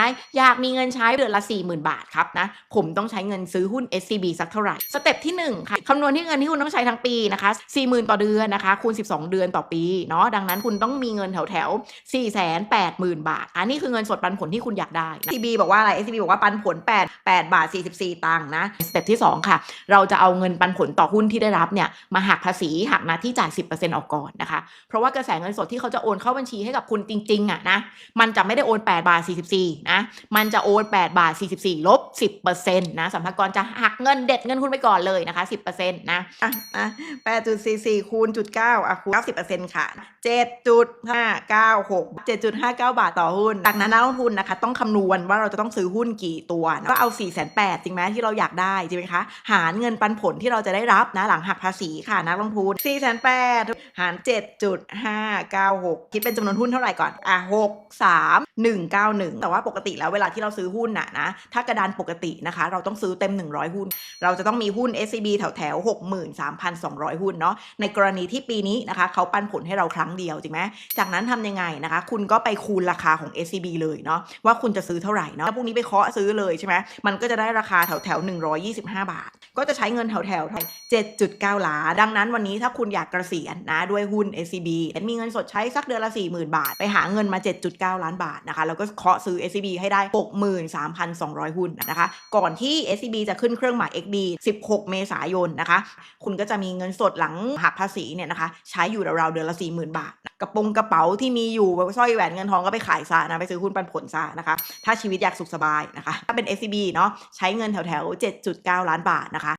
นะอยากมีเงินใช้เดือนละ 40,000 บาทครับนะผมต้องใช้เงินซื้อหุ้น SCB สักเท่าไหร่ สเต็ปที่1ค่ะคำนวณที่เงินที่คุณต้องใช้ทั้งปีนะคะ40,000 ต่อเดือนนะคะคูณ 12 เดือนต่อปีเนาะดังนั้นคุณต้องมีเงินแถวแถว480,000 บาท อันนี้คือเงินสดปันผลที่คุณอยากได้ SCB บอกว่าอะไร SCB บอกว่าปันผล 8 8 บาท 44 ตังค์นะสเต็ปที่ 2 ค่ะ เราจะเอาเงินปันผลต่อหุ้นที่ได้รับเนี่ยมาหักภาษีหักหน้าที่จ่าย 10%ออกก่อนนะคะเพราะว่ากระแสเงินสดที่เขาจะโอนเข้าบัญชีให้กับคุณจริงๆอะนะมันจะไม่ได้โอน8บาท44นะ มันจะโอน8บาท44ลบ10%นะสัมภากรจะหักเงินเด็ดเงินคุณไปก่อนเลยนะคะ 10%นะอะอะ8.44คูณจุด9อะคูณ90%ค่ะ 7.596 7.59 บาทต่อหุ้นจากนั้นนักลงทุนนะคะ ต้องคำนวณว่าเราจะต้องซื้อหุ้นกี่ตัวนะก็เอา 4 8 0 0 0จริงไหมที่เราอยากได้จริงไหมคะ หารเงินปันผลที่เราจะได้รับนะหลังหักภาษีค่ะนักลงทุน 4 8 0 0หาร 7.596 คิดเป็นจำนวนหุ้นเท่าไหร่ก่อนอะ6 3 1 9 1 แต่ว่าปกติแล้วเวลาที่เราซื้อหุ้นน่ะนะถ้ากระดานปกตินะคะ เราต้องซื้อเต็ม 100 หุ้น เราจะต้องมีหุ้น SCB แถวแถว63,200 หุ้นเนาะในกรณีที่ปีนี้นะคะเขาปันผลให้เราครั้งเดียวจริงไหมจากนั้นทำยังไงนะคะ คุณก็ไปคูณราคาของ SCB เลยเนาะว่าคุณจะซื้อเท่าไหร่เนาะพรุ่งนี้ไปเคาะซื้อเลยใช่ไหมมันก็จะได้ราคาแถวแถว125 บาท ก็จะใช้เงินแถวแถว7.9 ล้าน ดังนั้นวันนี้ถ้าคุณอยากเกษียณนะด้วยหุ้น SCB มีเงินสดใช้สักเดือนละ40,000 บาท ไปหาเงินมา 7.9 ล้านบาทนะคะแล้วก็เคาะซื้อ SCB ให้ได้ 63,200 หุ้นนะคะ ก่อนที่ SCB จะขึ้นเครื่องหมาย XD 16 เมษายนนะคะ คุณก็จะมีเงินสดหลังหักภาษีเนี่ยนะคะ ใช้อยู่ราวๆเดือนละ 40,000 บาท กระปงกระเป๋าที่มีอยู่สร้อยแหวนเงินทองก็ไปขายซะนะ ไปซื้อหุ้นปันผลซะนะคะ ถ้าชีวิตอยากสุขสบายนะคะ ถ้าเป็น SCB เนาะใช้เงินแถวๆ 7.9 ล้านบาทนะคะ